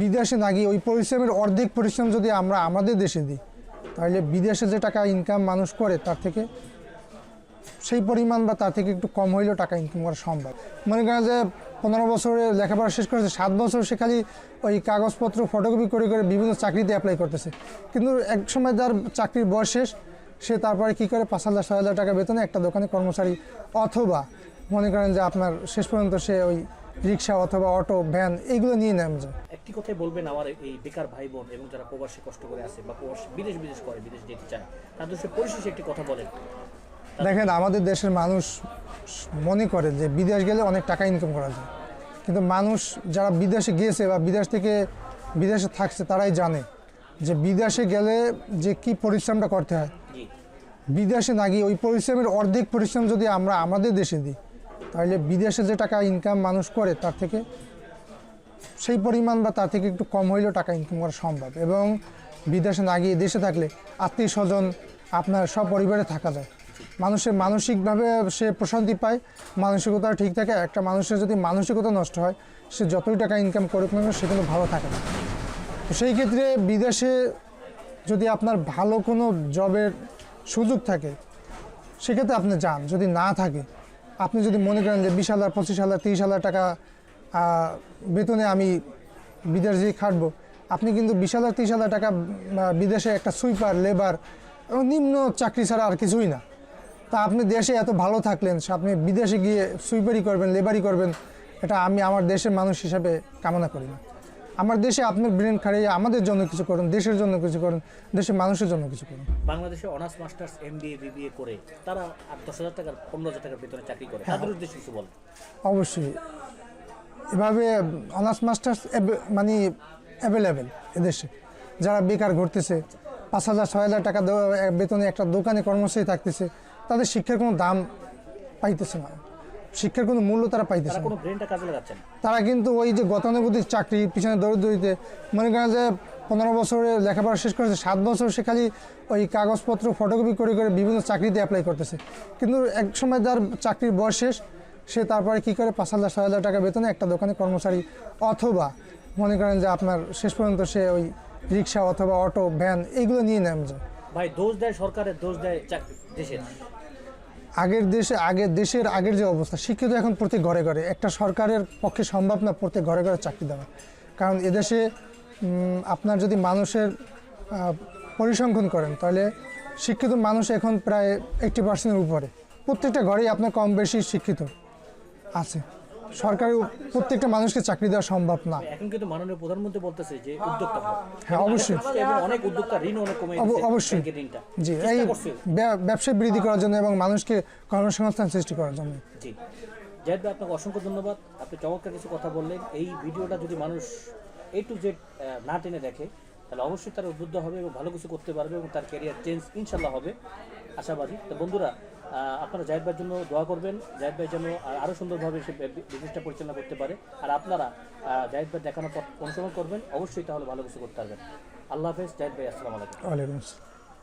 বিদেশে না গিয়ে ওই পরিশ্রমের অর্ধেক পরিশ্রম যদি আমরা আমাদের দেশে দিই, তাহলে বিদেশে যে টাকা ইনকাম মানুষ করে তার থেকে সেই পরিমাণ বা তার থেকে একটু কম হইলেও টাকা ইনকাম করা সম্ভব। মনে করেন যে পনেরো বছরে লেখাপড়া শেষ করেছে, সাত বছর সে খালি ওই কাগজপত্র ফটোকপি করে করে বিভিন্ন চাকরিতে অ্যাপ্লাই করতেছে। কিন্তু এক সময় যার চাকরির বয়স শেষ, সে তারপরে কী করে? পাঁচ হাজার, ছয় হাজার টাকা বেতনে একটা দোকানে কর্মচারী অথবা মনে করেন যে আপনার শেষ পর্যন্ত সে ওই রিক্সা অথবা অটো ভ্যান এইগুলো নিয়ে নেমে যায়। একটি কথাই বলবেন আমার এই বেকার ভাই বোন এবং যারা প্রবাসী কষ্ট করে আছে বা প্রবাসী বিদেশ বিদেশ করে বিদেশ যেতে চায় তাদের সে পরিশেষে একটি কথা বলেন। দেখেন আমাদের দেশের মানুষ মনে করে যে বিদেশ গেলে অনেক টাকা ইনকাম করা যায়। কিন্তু মানুষ যারা বিদেশে গিয়েছে বা বিদেশ থেকে বিদেশে থাকছে তারাই জানে যে বিদেশে গেলে যে কি পরিশ্রমটা করতে হয়। বিদেশে না গিয়ে ওই পরিশ্রমের অর্ধেক পরিশ্রম যদি আমরা আমাদের দেশে দিই তাহলে বিদেশে যে টাকা ইনকাম মানুষ করে তার থেকে সেই পরিমাণ বা তার থেকে একটু কম হইলেও টাকা ইনকাম করা সম্ভব। এবং বিদেশে না গিয়ে দেশে থাকলে আত্মীয় স্বজন আপনার সব পরিবারে থাকা যায়। মানুষের মানসিকভাবে সে প্রশান্তি পায়, মানসিকতা ঠিক থাকে। একটা মানুষের যদি মানসিকতা নষ্ট হয়, সে যতই টাকা ইনকাম করুক না সে কিন্তু ভালো থাকে না। তো সেই ক্ষেত্রে বিদেশে যদি আপনার ভালো কোনো জবের সুযোগ থাকে, সেক্ষেত্রে আপনি যান। যদি না থাকে, আপনি যদি মনে করেন যে বিশ হাজার, পঁচিশ হাজার, তিরিশ হাজার টাকা বেতনে আমি বিদেশ দিয়ে খাটবো। আপনি কিন্তু বিশ হাজার তিরিশ হাজার টাকা বিদেশে একটা সুইপার লেবার এবং নিম্ন চাকরি ছাড়া আর কিছুই না। তা আপনি দেশে এত ভালো থাকলেন আপনি বিদেশে গিয়ে সুইপারি করবেন লেবারি করবেন এটা আমি আমার দেশের মানুষ হিসাবে কামনা করি না। আমার দেশে আপনার ব্রেন খাড়িয়ে আমাদের জন্য কিছু করুন দেশের জন্য কিছু করুন দেশের মানুষের জন্য কিছু করুন। বাংলাদেশে honours masters M B A BBA করে তারা আট দশ হাজার টাকার পনেরো হাজার টাকার বেতনে চাকরি করে। তাদের উদ্দেশ্যে কিছু বলেন। অবশ্যই। এভাবে অনার্স মাস্টার্স মানে অ্যাভেলেবেল এদেশে। যারা বেকার ঘুরতেছে পাঁচ হাজার ছয় হাজার টাকা বেতনে একটা দোকানে কর্মচারী থাকতেছে তাদের শিক্ষার কোনো দাম পাইতেছে না। শিক্ষার কোনো মূল্য তারা পাইতেছে তারা। তারা কিন্তু ওই যে গতানুগতিক চাকরি পিছনে দৌড়ে দৌড়িতে মনে করেন যে পনেরো বছরে লেখাপড়া শেষ করেছে সাত বছর সে খালি ওই কাগজপত্র ফটোকপি করে করে বিভিন্ন চাকরিতে অ্যাপ্লাই করতেছে। কিন্তু এক সময় যার চাকরির বয়স শেষ সে তারপরে কী করে? পাঁচ হাজার ছয় হাজার টাকা বেতনে একটা দোকানে কর্মচারী অথবা মনে করেন যে আপনার শেষ পর্যন্ত সে ওই রিক্সা অথবা অটো ভ্যান এইগুলো নিয়ে নেমে যায়। ভাই দোষ দেয় সরকারের দোষ দেয় দেশের। আগের দেশে আগের দেশের আগের যে অবস্থা শিক্ষিত এখন প্রতি ঘরে ঘরে। একটা সরকারের পক্ষে সম্ভব না প্রত্যেক ঘরে ঘরে চাকরি দেওয়া। কারণ এদেশে আপনার যদি মানুষের পরিসংখ্যান করেন তাহলে শিক্ষিত মানুষ এখন প্রায় এইটটি পার্সেন্টের উপরে। প্রত্যেকটা ঘরেই আপনার কম বেশি শিক্ষিত। আছে। সরকারি প্রত্যেকটা মানুষকে চাকরি দেওয়া সম্ভব না। এখন কিন্তু মাননীয় প্রধানমন্ত্রী বলতেছে যে উদ্যোক্তা হ্যাঁ, অবশ্যই। এবং অনেক উদ্যোক্তা ঋণ অনেক কমে অব- অবশ্যই। জি এই ব্যবসা বৃদ্ধি করার জন্য এবং মানুষকে কর্মসংস্থান সৃষ্টি করার জন্য। জি। জাহিদ ভাই আপনাকে অসংখ্য ধন্যবাদ। আপনি চমৎকার কিছু কথা বললেন। এই ভিডিওটা যদি মানুষ এ টু জেড না টেনে দেখে তাহলে অবশ্যই তারা উদ্বুদ্ধ হবে এবং ভালো কিছু করতে পারবে এবং তার ক্যারিয়ার চেঞ্জ ইনশাল্লাহ হবে। আশাবাদী। তো বন্ধুরা আপনারা জাহিদ ভাইয়ের জন্য দোয়া করবেন। জাহিদ ভাই যেন আরও আরও সুন্দরভাবে সে বিজনেসটা পরিচালনা করতে পারে। আর আপনারা জাহেদ ভাই দেখানোর পর অনুসরণ করবেন। অবশ্যই তাহলে ভালো কিছু করতে পারবেন। আল্লাহ হাফেজ। জাহিদ ভাই, আসসালামু আলাইকুম। আসসালাম।